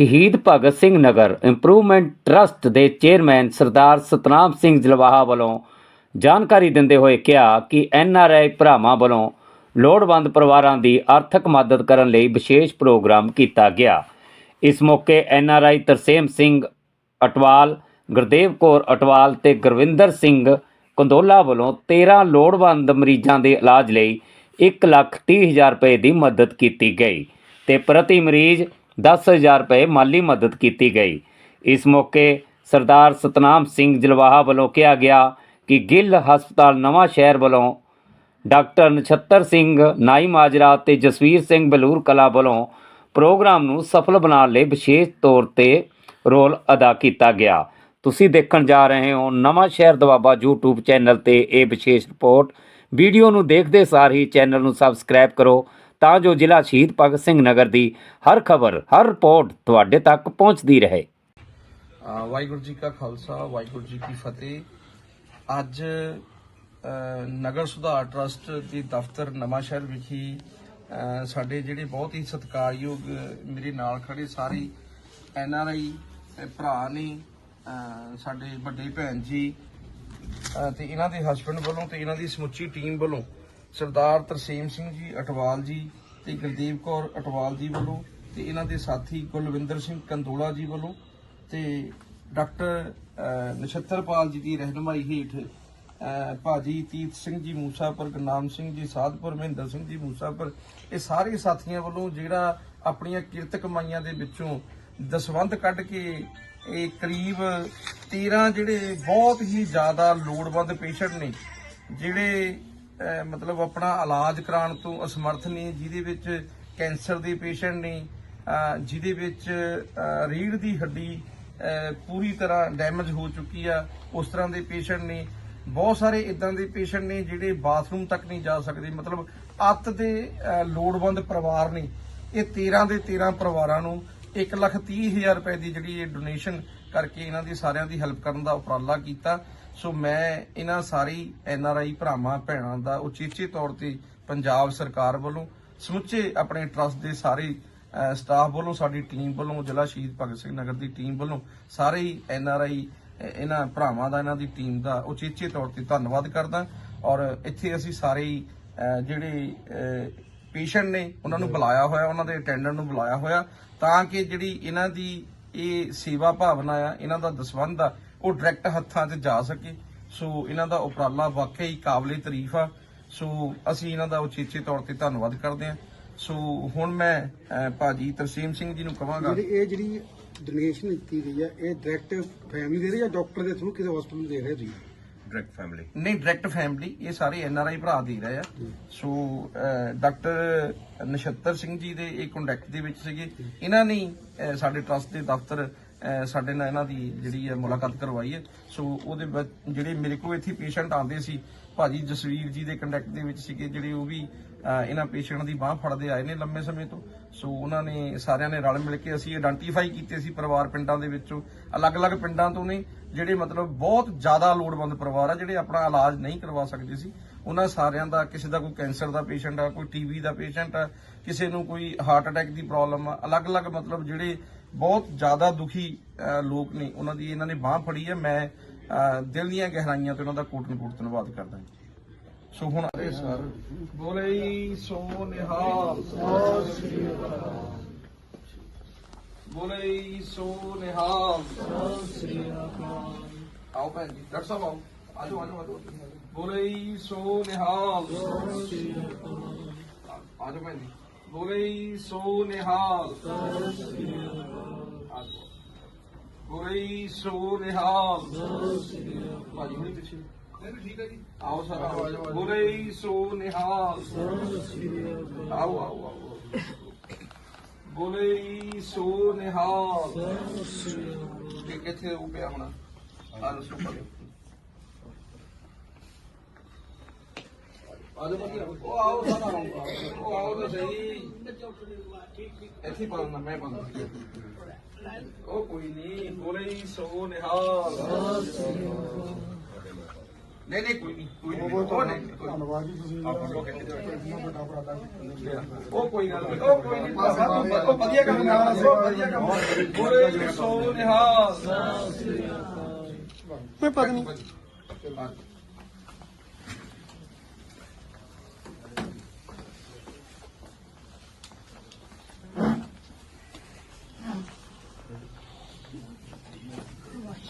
ਸ਼ਹੀਦ Bhagat Singh Nagar improvement trust ਦੇ chairman Sardar Satnam Singh Jalwaha ਵੱਲੋਂ ਜਾਣਕਾਰੀ ਦਿੰਦੇ ਹੋਏ ਕਿਹਾ ਕਿ ਐਨ ਆਰ ਆਈ ਭਰਾਵਾਂ ਵੱਲੋਂ ਲੋੜਵੰਦ ਪਰਿਵਾਰਾਂ ਦੀ ਆਰਥਿਕ ਮਦਦ ਕਰਨ ਲਈ ਵਿਸ਼ੇਸ਼ ਪ੍ਰੋਗਰਾਮ ਕੀਤਾ ਗਿਆ। ਇਸ ਮੌਕੇ N R I Tarsem Singh Atwal, Gurdev Kaur Atwal ਤੇ ਗੁਰਵਿੰਦਰ ਸਿੰਘ ਕੰਦੋਲਾ ਵੱਲੋਂ 13 ਲੋੜਵੰਦ ਮਰੀਜ਼ਾਂ ਦੇ ਇਲਾਜ ਲਈ 1 ਲੱਖ ਤੀਹ ਹਜ਼ਾਰ ਰੁਪਏ ਦੀ ਮਦਦ ਕੀਤੀ ਗਈ ਤੇ ਪ੍ਰਤੀ ਮਰੀਜ਼ 10000 ਰੁਪਏ ਮਾਲੀ ਮਦਦ ਕੀਤੀ ਗਈ। ਇਸ ਮੌਕੇ ਸਰਦਾਰ ਸਤਨਾਮ ਸਿੰਘ ਜਲਵਾਹਾ ਵੱਲੋਂ ਕਿਹਾ ਗਿਆ ਕਿ ਗਿੱਲ ਹਸਪਤਾਲ ਨਵਾਂ ਸ਼ਹਿਰ ਵੱਲੋਂ ਡਾਕਟਰ ਨਛੱਤਰ ਸਿੰਘ, ਨਾਈ ਮਾਜਰਾ ਤੇ ਜਸਵੀਰ ਸਿੰਘ ਬਲੂਰ ਕਲਾ ਵੱਲੋਂ ਪ੍ਰੋਗਰਾਮ ਨੂੰ ਸਫਲ ਬਣਾਉਣ ਲਈ ਵਿਸ਼ੇਸ਼ ਤੌਰ ਤੇ ਰੋਲ ਅਦਾ ਕੀਤਾ ਗਿਆ। ਤੁਸੀਂ ਦੇਖਣ ਜਾ ਰਹੇ ਹੋ ਨਵਾਂ ਸ਼ਹਿਰ ਦਵਾਬਾ YouTube ਚੈਨਲ ਤੇ ਇਹ ਵਿਸ਼ੇਸ਼ ਰਿਪੋਰਟ। ਵੀਡੀਓ ਨੂੰ ਦੇਖਦੇ ਸਾਰ ਹੀ ਚੈਨਲ ਨੂੰ ਸਬਸਕ੍ਰਾਈਬ ਕਰੋ ਤਾਂ ਜੋ ਜ਼ਿਲ੍ਹਾ ਸ਼ਹੀਦ ਭਗਤ ਸਿੰਘ ਨਗਰ ਦੀ ਹਰ ਖਬਰ ਹਰ ਰਿਪੋਰਟ ਤੁਹਾਡੇ ਤੱਕ ਪਹੁੰਚਦੀ ਰਹੇ। ਵਾਹਿਗੁਰੂ ਜੀ ਕਾ ਖਾਲਸਾ ਵਾਹਿਗੁਰੂ ਜੀ ਕੀ ਫਤਿਹ। ਅੱਜ ਨਗਰ ਸੁਧਾਰ ਟਰਸਟ ਦੇ ਦਫ਼ਤਰ ਨਵਾਂ ਸ਼ਹਿਰ ਵਿਖੇ ਸਾਡੇ ਜਿਹੜੇ ਬਹੁਤ ਹੀ ਸਤਿਕਾਰਯੋਗ ਮੇਰੇ ਨਾਲ ਖੜੇ ਸਾਰੇ ਐਨ ਆਰ ਆਈ ਭਰਾ ਨੇ ਸਾਡੇ ਵੱਡੇ ਭੈਣ ਜੀ ਅਹ, ਤੇ ਇਹਨਾਂ ਦੇ ਹਸਬੰਡ ਵੱਲੋਂ ਤੇ ਇਹਨਾਂ ਦੀ ਸਮੁੱਚੀ ਟੀਮ ਵੱਲੋਂ ਸਰਦਾਰ ਤਰਸੇਮ ਸਿੰਘ ਜੀ ਅਟਵਾਲ ਜੀ ਤੇ ਗੁਰਦੀਪ ਕੌਰ ਅਟਵਾਲ ਜੀ ਵੱਲੋਂ ਤੇ ਇਹਨਾਂ ਦੇ ਸਾਥੀ ਕੁਲਵਿੰਦਰ ਸਿੰਘ ਕੰਦੋਲਾ ਜੀ ਵੱਲੋਂ ਤੇ ਡਾਕਟਰ ਨਛੱਤਰਪਾਲ ਜੀ ਦੀ ਰਹਿਨਮਾਈ ਹੇਠ ਅਹ, ਭਾਜੀ ਤੀਰਥ ਸਿੰਘ ਜੀ ਮੂਸਾਪੁਰ ਗੁਰਨਾਮ ਸਿੰਘ ਜੀ ਸਾਧਪੁਰ ਮਹਿੰਦਰ ਸਿੰਘ ਜੀ ਮੂਸਾਪੁਰ ਇਹ ਸਾਰੇ ਸਾਥੀਆਂ ਵੱਲੋਂ ਜਿਹੜਾ ਆਪਣੀਆਂ ਕਿਰਤ ਕਮਾਈਆਂ ਦੇ ਵਿੱਚੋਂ ਦਸਵੰਧ ਕੱਢ ਕੇ ਇਹ ਕਰੀਬ 13 ਜਿਹੜੇ ਬਹੁਤ ਹੀ ਜ਼ਿਆਦਾ ਲੋੜਵੰਦ ਪੇਸ਼ੈਂਟ ਨੇ ਜਿਹੜੇ ਮਤਲਬ ਆਪਣਾ ਇਲਾਜ ਕਰਾਉਣ ਤੋਂ ਅਸਮਰਥ ਨੇ ਜਿਹਦੇ ਵਿੱਚ ਕੈਂਸਰ ਦੇ ਪੇਸ਼ੈਂਟ ਨੇ ਜਿਹਦੇ ਵਿੱਚ ਅਹ, ਰੀੜ੍ਹ ਦੀ ਹੱਡੀ ਪੂਰੀ ਤਰ੍ਹਾਂ ਡੈਮੇਜ ਹੋ ਚੁੱਕੀ ਆ ਉਸ ਤਰ੍ਹਾਂ ਦੇ ਪੇਸ਼ੈਂਟ ਨੇ। ਬਹੁਤ ਸਾਰੇ ਇਦਾਂ ਦੇ ਪੇਸ਼ੈਂਟ ਨੇ ਜਿਹੜੇ ਬਾਥਰੂਮ ਤੱਕ ਨਹੀਂ ਜਾ ਸਕਦੇ। ਮਤਲਬ ਅੱਤ ਦੇ ਲੋੜਵੰਦ ਪਰਿਵਾਰ ਨੇ। ਇਹ 13 ਦੇ 13 ਪਰਿਵਾਰਾਂ ਨੂੰ 1 ਲੱਖ ਤੀਹ ਹਜ਼ਾਰ ਰੁਪਏ ਦੀ ਜਿਹੜੀ ਇਹ ਡੋਨੇਸ਼ਨ ਕਰਕੇ ਇਹਨਾਂ ਦੀ ਸਾਰਿਆਂ ਦੀ ਹੈਲਪ ਕਰਨ ਦਾ ਉਪਰਾਲਾ ਕੀਤਾ। ਸੋ ਮੈਂ ਇਹਨਾਂ ਸਾਰੀ ਐਨ ਆਰ ਆਈ ਭਰਾਵਾਂ, ਭੈਣਾਂ ਦਾ ਉਚੇਚੇ ਤੌਰ ਤੇ ਪੰਜਾਬ ਸਰਕਾਰ ਵੱਲੋਂ ਸਮੁੱਚੇ ਆਪਣੇ ਟਰਸਟ ਦੇ ਸਾਰੇ ਸਟਾਫ ਵੱਲੋਂ, ਸਾਡੀ ਟੀਮ ਵੱਲੋਂ, ਜ਼ਿਲ੍ਹਾ ਸ਼ਹੀਦ ਭਗਤ ਸਿੰਘ ਨਗਰ ਦੀ ਟੀਮ ਵੱਲੋਂ ਸਾਰੇ ਹੀ ਐਨ ਆਰ ਆਈ ਇਹਨਾਂ ਭਰਾਵਾਂ ਦਾ, ਇਹਨਾਂ ਦੀ ਟੀਮ ਦਾ ਉਚੇਚੇ ਤੌਰ ਤੇ ਧੰਨਵਾਦ ਕਰਦਾ। ਔਰ ਇੱਥੇ ਅਸੀਂ ਸਾਰੇ ਜਿਹੜੇ ਪੇਸ਼ੈਂਟ ਨੇ, ਉਹਨਾਂ ਨੂੰ ਬੁਲਾਇਆ ਹੋਇਆ, ਉਹਨਾਂ ਦੇ ਅਟੈਂਡੈਂਟ ਨੂੰ ਬੁਲਾਇਆ ਹੋਇਆ ਤਾਂ ਕਿ ਜਿਹੜੀ ਇਹਨਾਂ ਦੀ ਇਹ ਸੇਵਾ ਭਾਵਨਾ ਆ, ਇਹਨਾਂ ਦਾ ਦਸਵੰਧ ਆ ਉਹ ਡਾਇਰੈਕਟ ਹੱਥਾਂ 'ਚ ਜਾ ਸਕੇ। ਸੋ ਇਹਨਾਂ ਦਾ ਉਪਰਾਲਾ ਵਾਕਈ ਕਾਬਲੇ ਤਾਰੀਫ ਆ। ਸੋ ਅਸੀਂ ਇਹਨਾਂ ਦਾ ਉਚੇਚੇ ਤੌਰ ਤੇ ਧੰਨਵਾਦ ਕਰਦੇ ਹਾਂ। ਸੋ ਹੁਣ ਮੈਂ ਭਾਜੀ ਤਰਸੀਮ ਸਿੰਘ ਜੀ ਨੂੰ ਕਹਾਂਗਾ ਜਿਹੜੀ ਇਹ ਜਿਹੜੀ ਡੋਨੇਸ਼ਨ ਦਿੱਤੀ ਗਈ ਹੈ ਇਹ ਡਾਇਰੈਕਟ ਫੈਮਿਲੀ ਦੇ ਰਹੀ ਜਾਂ ਡਾਕਟਰ ਦੇ ਥਰੂ ਕਿਸੇ ਹਸਪੀਟਲ ਦੇ ਰਹੇ ਤੁਸੀਂ? ਡਾਇਰੈਕਟ ਫੈਮਿਲੀ ਨਹੀਂ ਡਾਇਰੈਕਟ ਫੈਮਿਲੀ ਇਹ ਸਾਰੇ ਐਨ ਆਰ ਆਈ ਭਰਾ ਦੇ ਰਹੇ ਆ। ਸੋ ਡਾਕਟਰ ਨਛੱਤਰ ਸਿੰਘ ਜੀ ਦੇ ਇਹ ਕੰਟੈਕਟ ਦੇ ਵਿੱਚ ਸੀਗੇ। ਇਹਨਾਂ ਨੇ ਹੀ, ਸਾਡੇ ਟਰਸਟ ਦੇ ਦਫ਼ਤਰ ਸਾਡੇ ਨਾਲ ਇਹਨਾਂ ਦੀ ਜਿਹੜੀ ਹੈ ਮੁਲਾਕਾਤ ਕਰਵਾਈ ਹੈ। ਸੋ ਉਹਦੇ ਵਿੱਚ ਜਿਹੜੇ ਮੇਰੇ ਕੋਲ ਇੱਥੇ ਪੇਸ਼ੈਂਟ ਆਉਂਦੇ ਸੀ, ਭਾਜੀ ਜਸਵੀਰ ਜੀ ਦੇ ਕੰਟੈਕਟ ਦੇ ਵਿੱਚ ਸੀਗੇ, ਜਿਹੜੇ ਉਹ ਵੀ ਇਹਨਾਂ ਪੇਸ਼ੈਂਟ ਦੀ ਬਾਹ ਫੜਦੇ ਆਏ ਨੇ ਲੰਮੇ ਸਮੇਂ ਤੋਂ। ਸੋ ਉਹਨਾਂ ਨੇ ਸਾਰਿਆਂ ਨੇ ਰਲ ਮਿਲ ਕੇ ਅਸੀਂ ਆਇਡੈਂਟੀਫਾਈ ਕੀਤੇ ਸੀ ਪਰਿਵਾਰ ਪਿੰਡਾਂ ਦੇ ਵਿੱਚੋਂ। ਅਲੱਗ-ਅਲੱਗ ਪਿੰਡਾਂ ਤੋਂ ਨੇ, ਜਿਹੜੇ ਮਤਲਬ ਬਹੁਤ ਜ਼ਿਆਦਾ ਲੋੜਵੰਦ ਪਰਿਵਾਰ ਆ, ਜਿਹੜੇ ਆਪਣਾ ਇਲਾਜ ਨਹੀਂ ਕਰਵਾ ਸਕਦੇ ਸੀ। ਉਹਨਾਂ ਸਾਰਿਆਂ ਦਾ, ਕਿਸੇ ਦਾ ਕੋਈ ਕੈਂਸਰ ਦਾ ਪੇਸ਼ੈਂਟ ਆ, ਕੋਈ ਟੀਵੀ ਦਾ ਪੇਸ਼ੈਂਟ ਆ, ਕਿਸੇ ਨੂੰ ਕੋਈ ਹਾਰਟ ਅਟੈਕ ਦੀ ਪ੍ਰੋਬਲਮ ਆ, ਅਲੱਗ-ਅਲੱਗ ਮਤਲਬ ਜਿਹੜੇ ਬਹੁਤ ਜ਼ਿਆਦਾ ਦੁਖੀ ਅਹ, ਲੋਕ ਨੇ। ਉਹਨਾਂ ਦੀ ਇਹਨਾਂ ਨੇ ਬਾਹ ਫੜੀ ਹੈ। ਮੈਂ ਦਿਲ ਦੀਆਂ ਗਹਿਰਾਈਆਂ ਤੋਂ ਉਹਨਾਂ ਦਾ ਕੋਟਨ ਕੋਟ ਧੰਨਵਾਦ ਕਰਦਾ ਸੋ ਹੁਣ ਅਰੇ ਸਰ ਬੋਲੇ ਸੋ ਨਿਹਾਲ। ਬੋਲੇ ਸੋ ਨਿਹਾਲ। ਆਓ ਭੈਣ ਜੀ ਡਾਕਟਰ ਸਾਹਿਬ ਆਓ। ਆਜੋ ਆਜੋ ਆਜੋ। ਬੋਲੇ ਸੋ ਨਿਹਾਲ। ਆਜੋ ਭੈਣ ਜੀ। ਬੋਲੇ ਸੋ ਨਿਹਾਲ। ਬੋਲੇ ਸੋ ਨਿਹਾਲ। ਭਾਜੀ ਹੁਣੀ ਪਿੱਛੇ। ਨਹੀਂ ਨਹੀਂ, ਠੀਕ ਹੈ ਜੀ। ਆਓ ਸਰ। ਆਓ ਸੋ ਨਿਹਾਲ। ਆਓ ਆਓ ਆਓ। ਬੋਲੇ ਸੋ ਨਿਹਾਲ। ਕਿ ਕਿੱਥੇ ਉਹ ਪਿਆ ਹੋਣਾ? ਆ ਆਜੋ ਵਧੀਆ ਉਹ ਆਓ ਸਾਰਾ ਆਓ ਉਹ ਆਓ ਤਾਂ ਸਹੀ ਇੱਥੇ ਪਾਉਣਾ ਮੈਂ ਪਾਉਣਾ ਉਹ ਕੋਈ ਨਹੀਂ ਬੋਲੇ ਸੋ ਨਿਹਾਲ ਨਹੀਂ ਨਹੀਂ ਕੋਈ ਨਹੀਂ ਕੋਈ ਨਹੀਂ ਉਹ ਨਹੀਂ ਕੋਈ ਨਹੀਂ। ਧੰਨਵਾਦ ਜੀ ਤੁਸੀਂ ਆਪਾਂ ਲੋਕ ਕਹਿੰਦੇ ਇੰਨਾ ਵੱਡਾ ਉਪਰਾਲਾ ਕੀਤਾ ਉਹ ਕੋਈ ਗੱਲ ਨਹੀਂ ਉਹ ਕੋਈ ਨਹੀਂ ਬਾਬਾ ਤੂੰ ਉਹ ਵਧੀਆ ਕੰਮ ਕਰ ਰਿਹਾ ਉਹ ਵਧੀਆ ਕੰਮ ਬੋਲੇ ਸੋ ਨਿਹਾਲ ਮੈਂ ਪਤਾ ਨਹੀਂ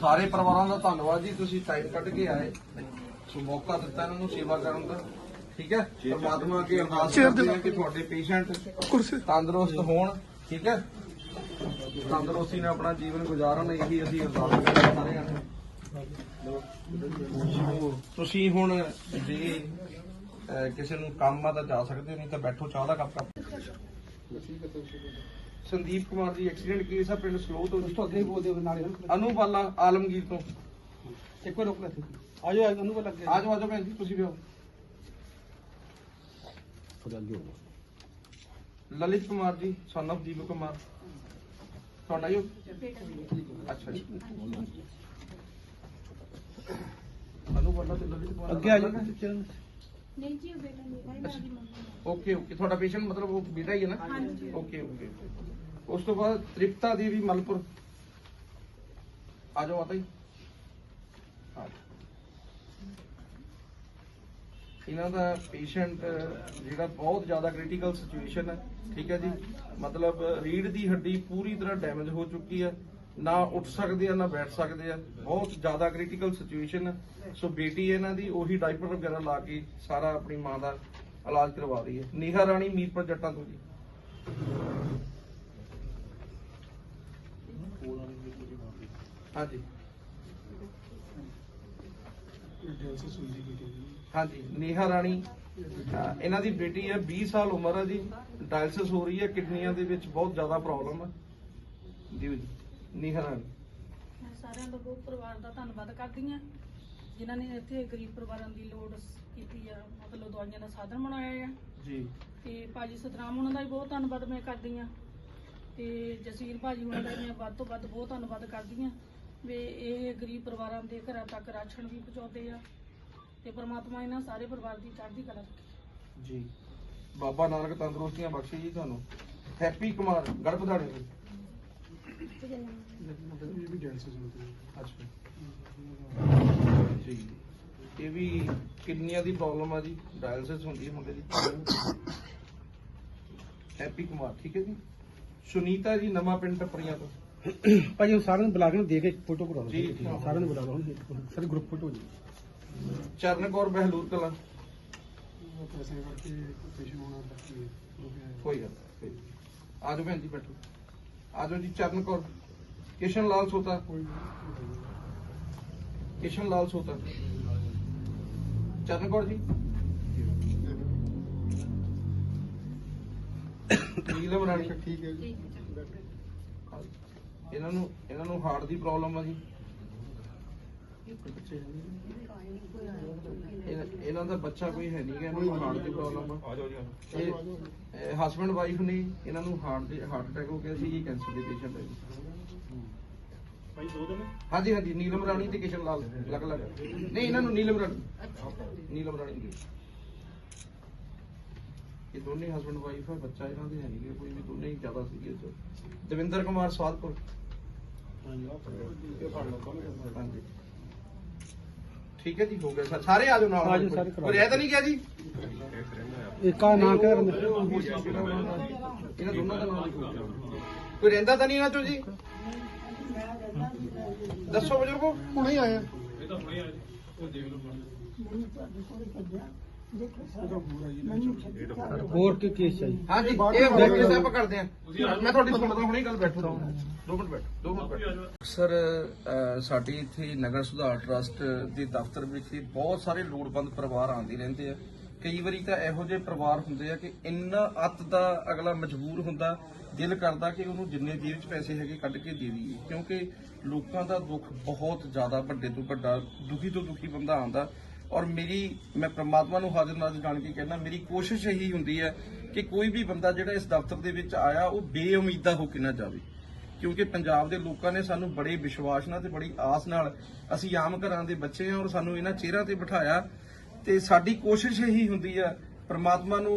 ਸਾਰੇ ਪਰਿਵਾਰਾਂ ਦਾ ਧੰਨਵਾਦ ਜੀ ਤੁਸੀਂ ਟਾਈਮ ਕੱਢ ਕੇ ਆਏ। ਸੋ ਮੌਕਾ ਦਿੱਤਾ ਇਹਨਾਂ ਨੂੰ ਸੇਵਾ ਕਰਨ ਦਾ ਠੀਕ ਹੈ? ਪਰਮਾਤਮਾ ਅੱਗੇ ਅਰਦਾਸ ਕਰਦੇ ਹਾਂ ਕਿ ਤੁਹਾਡੇ ਪੇਸ਼ੈਂਟ ਤੰਦਰੁਸਤ ਹੋਣ ਠੀਕ ਹੈ? ਤੰਦਰੁਸਤੀ ਨਾਲ ਆਪਣਾ ਜੀਵਨ ਗੁਜ਼ਾਰਨ ਇਹੀ ਅਸੀਂ ਅਰਦਾਸ ਕਰਦੇ ਹਾਂ ਸਾਰੇ ਜਣੇ ਤੁਸੀਂ ਹੁਣ ਜੇ ਕਿਸੇ ਨੂੰ ਕੰਮ ਆ ਤਾਂ ਜਾ ਸਕਦੇ ਹੋ ਨਹੀਂ ਤਾਂ ਬੈਠੋ ਚਾਹ ਦਾ cup cup. Sandeep Kumar ji accident case ਆ ਪਿੰਡ ਸਲੋ ਤੋਂ ਉਸ ਤੋਂ ਅੱਗੇ ਬੋਲਦੇ ਹੋ ਨਾਲੇ ਅਨੂਵਾਲਾ ਆਲਮਗੀਰ ਤੋਂ। ਇੱਕ ਵਾਰ ਰੁਕ ਲੈ ਆਜੋ ਆਜੋ ਨੂੰ ਲੱਗੇ ਆਜੋ ਆਜੋ ਭੈਣ ਜੀ ਤੁਸੀਂ ਵੀ ਆਓ। Lalit Kumar ji son of Deepak Kumar. ਤੁਹਾਡਾ ਜੋ? ਅੱਛਾ ਜੀ ਅਨੂਵਾਲਾ ਤੇ ਲਲਿਤ ਕੁਮਾਰ ਅੱਗੇ ਆਜੋ ਨਹੀਂ ਜੀ ਉਹ ਬੇਟਾ ਮੇਰਾ ਹੀ ਨਾਲ ਦੀ। Mummy okay okay. ਤੁਹਾਡਾ ਪੇਸ਼ੈਂਟ ਮਤਲਬ ਉਹ ਬੇਟਾ ਹੀ ਹੈ ਨਾ? ਹਾਂਜੀ। ਓਕੇ ਓਕੇ ਉਸ ਤੋਂ ਬਾਅਦ ਤ੍ਰਿਪਤਾ ਦੇਵੀ ਮਲਪੁਰ। ਆ ਜਾਓ ਆ ਜਾਓ। ਇਹਨਾਂ ਦਾ ਪੇਸ਼ੈਂਟ ਜਿਹੜਾ ਬਹੁਤ ਜ਼ਿਆਦਾ ਕ੍ਰਿਟੀਕਲ ਸਿਚੁਏਸ਼ਨ ਹੈ ਠੀਕ ਹੈ ਜੀ? ਮਤਲਬ ਰੀੜ ਦੀ ਹੱਡੀ ਪੂਰੀ ਤਰ੍ਹਾਂ ਡੈਮੇਜ ਹੋ ਚੁੱਕੀ ਹੈ। ਨਾ ਉੱਠ ਸਕਦੇ ਆ, ਨਾ ਬੈਠ ਸਕਦੇ ਆ। ਬਹੁਤ ਜ਼ਿਆਦਾ ਕ੍ਰਿਟੀਕਲ ਸਿਚੁਏਸ਼ਨ ਹੈ ਸੋ ਬੇਟੀ ਇਹਨਾਂ ਦੀ, ਉਹੀ ਡਾਈਪਰ ਵਗੈਰਾ ਲਾ ਕੇ ਸਾਰਾ ਆਪਣੀ ਮਾਂ ਦਾ ਇਲਾਜ ਕਰਵਾ ਰਹੀ ਹੈ। ਨੀਹਾ ਰਾਣੀ ਮੀਰਪੁਰ ਜੱਟਾਂ ਤੋਂ ਜੀ। ਹਾਂਜੀ। ਹਾਂਜੀ, ਨੇਹਾ ਰਾਣੀ ਇਹਨਾਂ ਦੀ ਬੇਟੀ ਹੈ 20 ਸਾਲ ਉਮਰ ਹੈ ਜੀ। ਡਾਇਲਸਿਸ ਹੋ ਰਹੀ ਹੈ, ਕਿਡਨੀਆਂ ਦੇ ਵਿੱਚ ਬਹੁਤ ਜ਼ਿਆਦਾ ਪ੍ਰੋਬਲਮ ਹੈ ਜੀ। ਨੇਹਾ ਰਾਣੀ ਮੈਂ ਸਾਰਿਆਂ ਦਾ ਬਹੁਤ ਪਰਿਵਾਰ ਦਾ ਧੰਨਵਾਦ ਕਰਦੀ ਹਾਂ। ਜਿਨ੍ਹਾਂ ਨੇ ਇੱਥੇ ਗਰੀਬ ਪਰਿਵਾਰਾਂ ਦੀ ਲੋੜ ਕੀਤੀ ਆ ਮਤਲਬ ਦਵਾਈਆਂ ਦਾ ਸਾਧਨ ਬਣਾਇਆ ਆ। ਜੀ। ਤੇ ਭਾਜੀ ਸਤਨਾਮ ਉਹਨਾਂ ਦਾ ਵੀ ਬਹੁਤ ਧੰਨਵਾਦ ਮੈਂ ਕਰਦੀ ਹਾਂ। ਤੇ ਜਸੀਰ ਭਾਜੀ ਉਹਨਾਂ ਦਾ ਵੀ ਮੈਂ ਵੱਧ ਤੋਂ ਵੱਧ ਬਹੁਤ ਧੰਨਵਾਦ ਕਰਦੀ ਹਾਂ। ਵੀ ਇਹ ਗਰੀਬ ਪਰਿਵਾਰਾਂ ਦੇ ਘਰਾਂ ਤੱਕ ਰਾਸ਼ਨ ਵੀ ਪਹੁੰਚਾਉਂਦੇ ਆ। ਤੇ ਪ੍ਰਮਾਤਮਾ ਇਹਨਾਂ ਸਾਰੇ ਪਰਿਵਾਰ ਦੀ ਚੜ੍ਹਦੀ ਕਲਾ ਰੱਖੇ। ਜੀ। ਬਾਬਾ ਨਾਨਕ ਤੰਦਰੁਸਤੀਆਂ ਬਖਸ਼ੇ ਜੀ ਤੁਹਾਨੂੰ। ਹੈਪੀ ਕੁਮਾਰ ਗੜਪਧਾੜੇ ਤੋਂ ਇਹ ਵੀ ਡੈਂਸਸ ਹੁੰਦੇ ਅੱਛਾ ਜੀ ਇਹ ਵੀ ਕਿਡਨੀਆਂ ਦੀ ਪ੍ਰੋਬਲਮ ਆ ਜੀ? ਡਾਇਲਿਸਿਸ ਹੁੰਦੀ ਹੈ ਮੁੰਡੇ ਦੀ। ਹੈਪੀ ਕੁਮਾਰ ਠੀਕ ਹੈ ਜੀ? ਸੁਨੀਤਾ ਜੀ ਨਵਾਂ ਪਿੰਡ ਟੱਪਰੀਆਂ ਤੋਂ। ਭਾਜੀ ਉਹ ਸਾਰਿਆਂ ਨੂੰ ਬੁਲਾ ਕੇ ਦੇ ਕੇ ਫੋਟੋ ਕਰਾ ਲਓ ਜੀ। ਸਾਰਿਆਂ ਨੂੰ ਬੁਲਾ ਲਓ ਸਾਰੇ ਗਰੁੱਪ ਫੋਟੋ ਜੀ। ਚਰਨ ਕੌਰ ਬਹਿਲੂਰ ਕਲਾਂ। ਪੈਸੇ ਕਰਕੇ ਪੇਸ਼ੈਂਟ ਹੋਣਾ ਬਾਕੀ ਕੋਈ ਗੱਲ ਨਹੀਂ, ਕੋਈ ਨਹੀਂ। ਆ ਜਾਓ ਭੈਣ ਜੀ ਬੈਠੋ। ਆ ਜਾਓ ਜੀ ਚਰਨ ਕੌਰ ਕਿਸ਼ਨ ਲਾਲ ਸੋਤਾ। ਕਿਸ਼ਨ ਲਾਲ ਸੋਤਾ। ਚਰਨ ਕੌਰ ਜੀ। ਨੀਲਮ ਰਾਣੀ। ਠੀਕ ਹੈ ਜੀ। ਇਹਨਾਂ ਨੂੰ ਇਹਨਾਂ ਨੂੰ ਹਾਰਟ ਦੀ ਪ੍ਰੋਬਲਮ ਆ ਜੀ। ਇਹਨਾਂ- ਇਹਨਾਂ ਦਾ ਬੱਚਾ ਕੋਈ ਹੈ ਨਹੀਂ ਗਾ ਇਹਨਾਂ ਨੂੰ ਹਾਰਟ ਦੀ ਪ੍ਰੋਬਲਮ ਆ। ਇਹ ਹਸਬੰਡ ਵਾਈਫ ਨੇ ਇਹਨਾਂ ਨੂੰ ਹਾਰਟ ਦੇ ਹਾਰਟ ਅਟੈਕ ਹੋ ਗਿਆ ਸੀ ਇਹ ਕੈਂਸਰ ਦੇ ਪੇਸ਼ੈਂਟ ਹੈ ਜੀ। ਹਾਂਜੀ ਹਾਂਜੀ ਨੀਲਮ ਰਾਣੀ ਤੇ ਕਿਸ਼ਨ ਲਾਲ ਅਲੱਗ ਅਲੱਗ। ਨਹੀਂ ਇਹਨਾਂ ਨੂੰ ਨੀਲਮ ਰਾਣੀ। ਨੀਲਮ ਰਾਣੀ ਦੀ। ਇਹ ਦੋਨੇ ਹਸਬੰਡ ਵਾਈਫ ਹੈ ਬੱਚਾ ਇਹਨਾਂ ਦੇ ਹੈ ਨਹੀਂ ਗਾ, ਕੋਈ ਵੀ ਦੋਨੇ ਹੀ ਜ਼ਿਆਦਾ ਸੀਰੀਅਸ ਦਵਿੰਦਰ ਕੁਮਾਰ ਸਵਾਦਪੁਰ। ਹਾਂਜੀ। ਠੀਕ ਹੈ ਜੀ ਹੋ ਗਿਆ। ਸਰ ਸਾਰੇ ਆ ਜਾਓ ਨਾਲ ਆ ਜਾਓ, ਸਾਰੇ ਕੋਈ ਰਹਿ ਤਾਂ ਨਹੀਂ ਗਿਆ ਜੀ? ਇੱਕ ਨਾਂ ਕਰ ਇਹਨਾਂ ਦੋਨਾਂ ਦਾ ਨਾਮ ਲਿਖੋ। ਕੋਈ ਰਹਿੰਦਾ ਤਾਂ ਨਹੀਂ ਇਹਨਾਂ ਚੋਂ ਜੀ? ਦੱਸੋ ਬਜ਼ੁਰਗੋ। ਹੁਣੇ ਆਇਆ ਹੋਰ ਕੀ ਕੇਸ ਚਾਹੀਏ ਹਾਂਜੀ ਇਹ ਹੋਰ ਕਿਸ ਆਪਾਂ ਕਰਦੇ ਆ ਮੈਂ ਤੁਹਾਡੀ ਸੁਣਦਾ ਹੁਣੇ ਗੱਲ ਬੈਠੋ। ਦੋ ਮਿੰਟ ਬੈਠੋ ਦੋ ਮਿੰਟ ਬੈਠੋ। ਸਰ ਸਾਡੀ ਇੱਥੇ ਨਗਰ ਸੁਧਾਰ ਟਰਸਟ ਦੇ ਦਫ਼ਤਰ ਵਿੱਚ ਬਹੁਤ ਸਾਰੇ ਲੋੜਵੰਦ ਪਰਿਵਾਰ ਆਉਂਦੇ ਰਹਿੰਦੇ ਆ। ਕਈ ਵਾਰੀ ਤਾਂ ਇਹੋ ਜਿਹੇ ਪਰਿਵਾਰ ਹੁੰਦੇ ਆ ਕਿ ਇੰਨਾ ਅੱਤ ਦਾ ਅਗਲਾ ਮਜਬੂਰ ਹੁੰਦਾ ਦਿਲ ਕਰਦਾ ਕਿ ਉਹਨੂੰ ਜਿੰਨੇ ਜੇਬ 'ਚ ਪੈਸੇ ਹੈਗੇ ਕੱਢ ਕੇ ਦੇ ਦਈਏ। ਕਿਉਂਕਿ ਲੋਕਾਂ ਦਾ ਦੁੱਖ ਬਹੁਤ ਜ਼ਿਆਦਾ ਵੱਡੇ ਤੋਂ ਵੱਡਾ ਦੁਖੀ ਤੋਂ ਦੁਖੀ ਬੰਦਾ ਆਉਂਦਾ। ਔਰ ਮੇਰੀ, ਮੈਂ ਪ੍ਰਮਾਤਮਾ ਨੂੰ ਹਾਜ਼ਰ ਨਾਜ਼ਰ ਜਾਣ ਕੇ ਕਹਿੰਦਾ ਮੇਰੀ ਕੋਸ਼ਿਸ਼ ਇਹੀ ਹੁੰਦੀ ਹੈ ਕਿ ਕੋਈ ਵੀ ਬੰਦਾ ਜਿਹੜਾ ਇਸ ਦਫ਼ਤਰ ਦੇ ਵਿੱਚ ਆਇਆ, ਉਹ ਬੇਉਮੀਦਾ ਹੋ ਕੇ ਨਾ ਜਾਵੇ। ਕਿਉਂਕਿ ਪੰਜਾਬ ਦੇ ਲੋਕਾਂ ਨੇ ਸਾਨੂੰ ਬੜੇ ਵਿਸ਼ਵਾਸ ਨਾਲ ਤੇ ਬੜੀ ਆਸ ਨਾਲ ਅਸੀਂ ਆਮ ਘਰਾਂ ਦੇ ਬੱਚੇ ਹਾਂ ਔਰ ਸਾਨੂੰ ਇਹਨਾਂ ਚਿਹਰਿਆਂ ਤੇ ਬਿਠਾਇਆ। ਤੇ ਸਾਡੀ ਕੋਸ਼ਿਸ਼ ਇਹੀ ਹੁੰਦੀ ਆ ਪ੍ਰਮਾਤਮਾ ਨੂੰ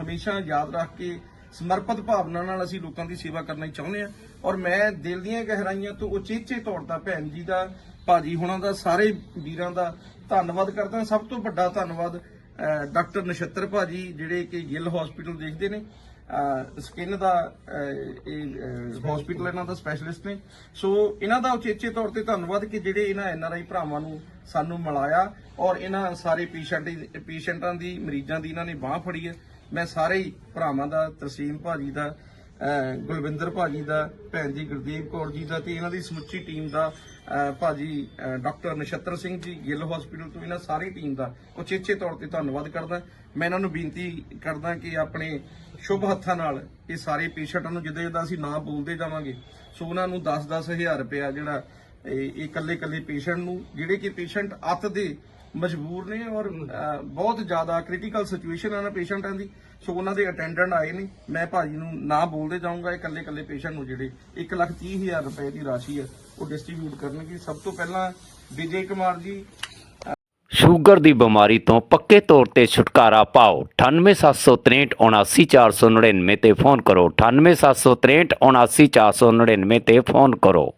ਹਮੇਸ਼ਾ ਯਾਦ ਰੱਖ ਕੇ ਸਮਰਪਿਤ ਭਾਵਨਾ ਨਾਲ ਅਸੀਂ ਲੋਕਾਂ ਦੀ ਸੇਵਾ ਕਰਨਾ ਚਾਹੁੰਦੇ ਆ ਔਰ ਮੈਂ ਦਿਲ ਦੀਆਂ ਗਹਿਰਾਈਆਂ ਤੋਂ ਉਚੇਚੇ ਤੌਰ ਤੇ ਭੈਣ ਜੀ ਦਾ ਭਾਜੀ ਹੁਣਾਂ ਦਾ ਸਾਰੇ ਵੀਰਾਂ ਦਾ ਧੰਨਵਾਦ ਕਰਦਾ ਸਭ ਤੋਂ ਵੱਡਾ ਧੰਨਵਾਦ ਡਾਕਟਰ ਨਛੱਤਰ ਭਾਜੀ ਜਿਹੜੇ ਕਿ ਗਿੱਲ ਹਸਪੀਟਲ ਦੇਖਦੇ ਨੇ। ਸਕਿਨ ਦਾ ਇਹ ਹਸਪੀਟਲ ਇਹਨਾਂ ਦਾ ਸਪੈਸ਼ਲਿਸਟ ਨੇ। ਸੋ ਇਹਨਾਂ ਦਾ ਉਚੇਚੇ ਤੌਰ ਤੇ ਧੰਨਵਾਦ ਕਿ ਜਿਹੜੇ ਇਹਨਾਂ ਐਨਆਰਆਈ ਭਰਾਵਾਂ ਨੂੰ ਸਾਨੂੰ ਮਿਲਾਇਆ। ਔਰ ਇਹਨਾਂ ਸਾਰੇ ਪੇਸ਼ੈਂਟ ਪੇਸ਼ੈਂਟਾਂ ਦੀ ਮਰੀਜ਼ਾਂ ਦੀ ਇਹਨਾਂ ਨੇ ਬਾਹ ਫੜੀ ਹੈ। ਮੈਂ ਸਾਰੇ ਹੀ ਭਰਾਵਾਂ ਦਾ ਤਸੀਮ ਭਾਜੀ ਦਾ ਅਹ, ਗੁਲਵਿੰਦਰ ਭਾਜੀ ਦਾ ਭੈਣ ਜੀ ਗੁਰਦੀਪ ਕੌਰ ਜੀ ਦਾ ਤੇ ਇਹਨਾਂ ਦੀ ਸਮੁੱਚੀ ਟੀਮ ਦਾ ਅਹ, ਭਾਜੀ ਡਾਕਟਰ ਨਛੱਤਰ ਸਿੰਘ ਜੀ ਗਿੱਲ ਹਸਪੀਟਲ ਤੋਂ ਇਹਨਾਂ ਸਾਰੀ ਟੀਮ ਦਾ ਉਚੇਚੇ ਤੌਰ ਤੇ ਧੰਨਵਾਦ ਕਰਦਾ। ਮੈਂ ਇਹਨਾਂ ਨੂੰ ਬੇਨਤੀ ਕਰਦਾ ਕਿ ਆਪਣੇ ਸ਼ੁਭ ਹੱਥਾਂ ਨਾਲ ਇਹ ਸਾਰੇ ਪੇਸ਼ੈਂਟਾਂ ਨੂੰ ਜਿੱਦਾਂ ਜਿੱਦਾਂ ਅਸੀਂ ਨਾਂ ਬੋਲਦੇ ਜਾਵਾਂਗੇ ਸੋ ਉਹਨਾਂ ਨੂੰ 10-10 ਹਜ਼ਾਰ ਰੁਪਇਆ ਜਿਹੜਾ ਇਹ ਇਕੱਲੇ ਇਕੱਲੇ ਪੇਸ਼ੈਂਟ ਨੂੰ ਜਿਹੜੇ ਕਿ ਪੇਸ਼ੈਂਟ ਅੱਤ ਦੇ ਮਜਬੂਰ ਨੇ ਔਰ ਬਹੁਤ ਜ਼ਿਆਦਾ ਕ੍ਰਿਟੀਕਲ ਸਿਚੁਏਸ਼ਨ ਆ ਨਾ ਪੇਸ਼ੈਂਟਾਂ ਦੀ। ਸੋ ਉਹਨਾਂ ਦੇ ਅਟੈਂਡੈਂਟ ਆਏ ਨੇ। ਮੈਂ ਭਾਜੀ ਨੂੰ ਨਾ ਬੋਲਦੇ ਜਾਊਂਗਾ ਇਹ ਇਕੱਲੇ ਇਕੱਲੇ ਪੇਸ਼ੈਂਟ ਨੂੰ ਜਿਹੜੇ 130000 ਰੁਪਏ ਦੀ ਰਾਸ਼ੀ ਹੈ ਉਹ ਡਿਸਟ੍ਰੀਬਿਊਟ ਕਰਨਗੇ। ਸਭ ਤੋਂ ਪਹਿਲਾਂ ਵਿਜੇ ਕੁਮਾਰ ਜੀ ਸ਼ੂਗਰ ਦੀ ਬਿਮਾਰੀ ਤੋਂ ਪੱਕੇ ਤੌਰ ਤੇ ਛੁਟਕਾਰਾ ਪਾਓ। 9876379499 ਤੇ ਫੋਨ ਕਰੋ। 9876379499 ਤੇ ਫੋਨ ਕਰੋ।